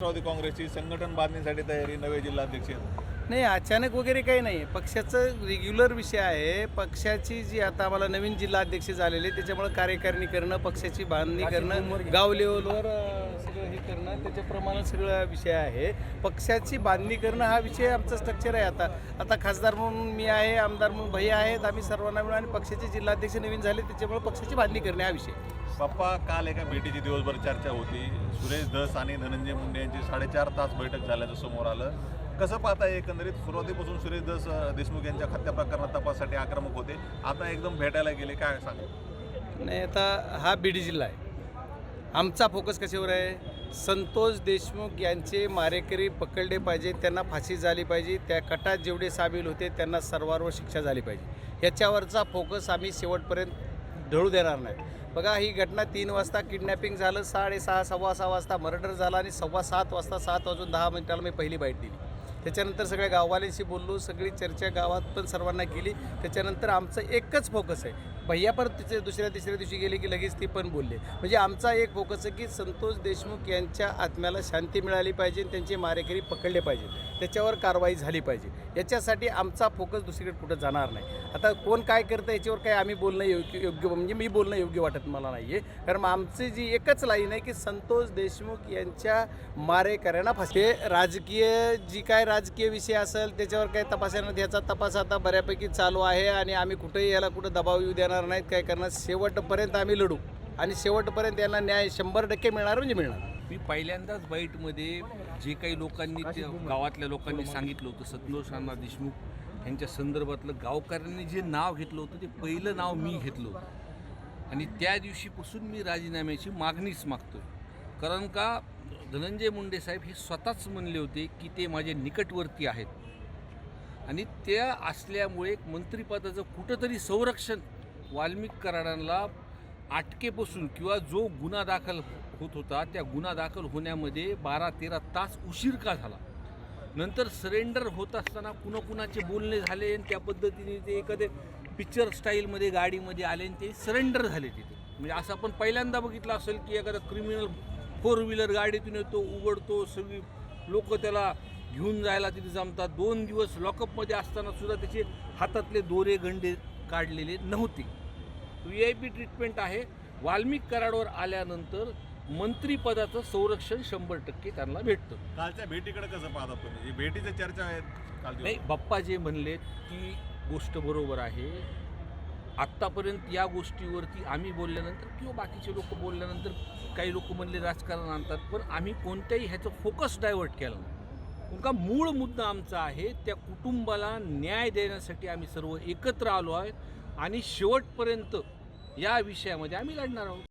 राष्ट्रवादी काँग्रेसची संघटन बांधणीसाठी तयारी नवे जिल्हाध्यक्ष. नाही अचानक वगैरे काही नाही. पक्षाचं रेग्युलर विषय आहे. पक्षाची जी आता आम्हाला नवीन जिल्हा अध्यक्ष झालेले त्याच्यामुळे कार्यकारिणी करणं पक्षाची बांधणी करणं गाव लेवलवर सगळं हे करणं त्याच्याप्रमाणे सगळं विषय आहे. पक्षाची बांधणी करणं हा विषय आमचा स्ट्रक्चर आहे आता. आता खासदार म्हणून मी आहे आमदार म्हणून भैया आहेत आम्ही सर्वांना मिळून आणि पक्षाचे जिल्हाध्यक्ष नवीन झाले त्याच्यामुळे पक्षाची बांधणी करणे हा विषय पप्पा काल एका भेटीची दिवसभर चर्चा होती. सुरेश धस आणि धनंजय मुंडे यांची साडेचार तास बैठक झाल्याचं समोर आलं. कसं पाहता एकंदरीत सुरुवातीपासून सुरेश धस देशमुख यांच्या हत्या प्रकरणात तपासासाठी आक्रमक होते. आता एकदम भेटायला गेले काय सांगा नाही आता हा बीड जिल्हा आहे. आमचा फोकस कशावर आहे? संतोष देशमुख यांचे मारेकरी पकडले पाहिजे त्यांना फाशी झाली पाहिजे त्या कटात जेवढे सामील होते त्यांना सर्वांवर शिक्षा झाली पाहिजे. याच्यावरचा फोकस आम्ही शेवटपर्यंत ढळू देणार नाही. बघा ही घटना तीन वाजता किडनॅपिंग झालं साडेसहा सव्वा सहा वाजता मर्डर झाला आणि सव्वा सात वाजता सात वाजून दहा मिनिटाला मी पहिली बाईट दिली. त्याच्यानंतर सगळ्या गाववाल्यांशी बोललो सगळी चर्चा गावात पण सर्वांना केली. त्याच्यानंतर आमचं एकच फोकस आहे भैया परत तिचे दुसऱ्या तिसऱ्या दिवशी गेले की लगेच ती पण बोलले. म्हणजे आमचा एक फोकस आहे की संतोष देशमुख यांच्या आत्म्याला शांती मिळाली पाहिजे आणि त्यांचे मारेकरी पकडले पाहिजे. त्याच्यावर कारवाई झाली पाहिजे. याच्यासाठी आमचा फोकस दुसरीकडे कुठं जाणार नाही. आता कोण काय करतं याच्यावर काय आम्ही बोलणं योग्य योग्य म्हणजे मी बोलणं योग्य वाटत मला नाही आहे कारण मग आमची जी एकच लाईन आहे की संतोष देशमुख यांच्या मारेकऱ्यांना फाशी. राजकीय जी काय राजकीय विषय असेल त्याच्यावर काय तपासण्यात याचा तपास आता बऱ्यापैकी चालू आहे आणि आम्ही कुठेही याला कुठं दबाव येऊ देणार नाहीत काय करणार? शेवटपर्यंत आम्ही लढू. आणि शेवटपर्यंत यांना न्याय शंभर टक्के मिळणार म्हणजे मिळणार. मी पहिल्यांदाच बाईटमध्ये जे काही लोकांनी ते गावातल्या लोकांनी सांगितलं होतं संतोष अण्णा देशमुख यांच्या संदर्भातलं गावकऱ्यांनी जे नाव घेतलं होतं ते पहिलं नाव मी घेतलं होतं. आणि त्या दिवशीपासून मी राजीनाम्याची मागणीच मागतोय. कारण का धनंजय मुंडे साहेब हे स्वतःच म्हणले होते की ते माझे निकटवर्ती आहेत. आणि त्या असल्यामुळे मंत्रिपदाचं कुठंतरी संरक्षण वाल्मिक कराडांना अटकेपासून किंवा जो गुन्हा दाखल होत होता त्या गुन्हा दाखल होण्यामध्ये बारा तेरा तास उशीर का झाला? नंतर सरेंडर होत असताना कुणा कुणाचे बोलणे झाले आणि त्या पद्धतीने ते एखादे पिक्चर स्टाईलमध्ये गाडीमध्ये आले आणि ते सरेंडर झाले तिथे. म्हणजे असं आपण पहिल्यांदा बघितलं असेल की एखादा क्रिमिनल फोर व्हीलर गाडीतून येतो उघडतो सगळी लोक त्याला घेऊन जायला तिथे जमतात. दोन दिवस लॉकअपमध्ये असताना सुद्धा त्याचे हातातले दोरे गंडे काढलेले नव्हते. व्ही आय पी ट्रीटमेंट आहे. वाल्मिक कराडवर आल्यानंतर मंत्रिपदाचं संरक्षण शंभर टक्के त्यांना भेटतं. कालच्या भेटीकडे कसं पाहता तुम्ही? भेटीच्या चर्चा आहेत नाही बाप्पा जे म्हणले ती गोष्ट बरोबर आहे. आत्तापर्यंत या गोष्टीवरती आम्ही बोलल्यानंतर किंवा बाकीचे लोक बोलल्यानंतर काही लोक म्हणले राजकारण आणतात पण आम्ही कोणत्याही ह्याचं फोकस डायव्हर्ट केला नाही. का मूळ मुद्दा आमचा आहे त्या कुटुंबाला न्याय देण्यासाठी आम्ही सर्व एकत्र आलो आहे. आणि शेवटपर्यंत या विषयामध्ये आम्ही लढणार आहोत.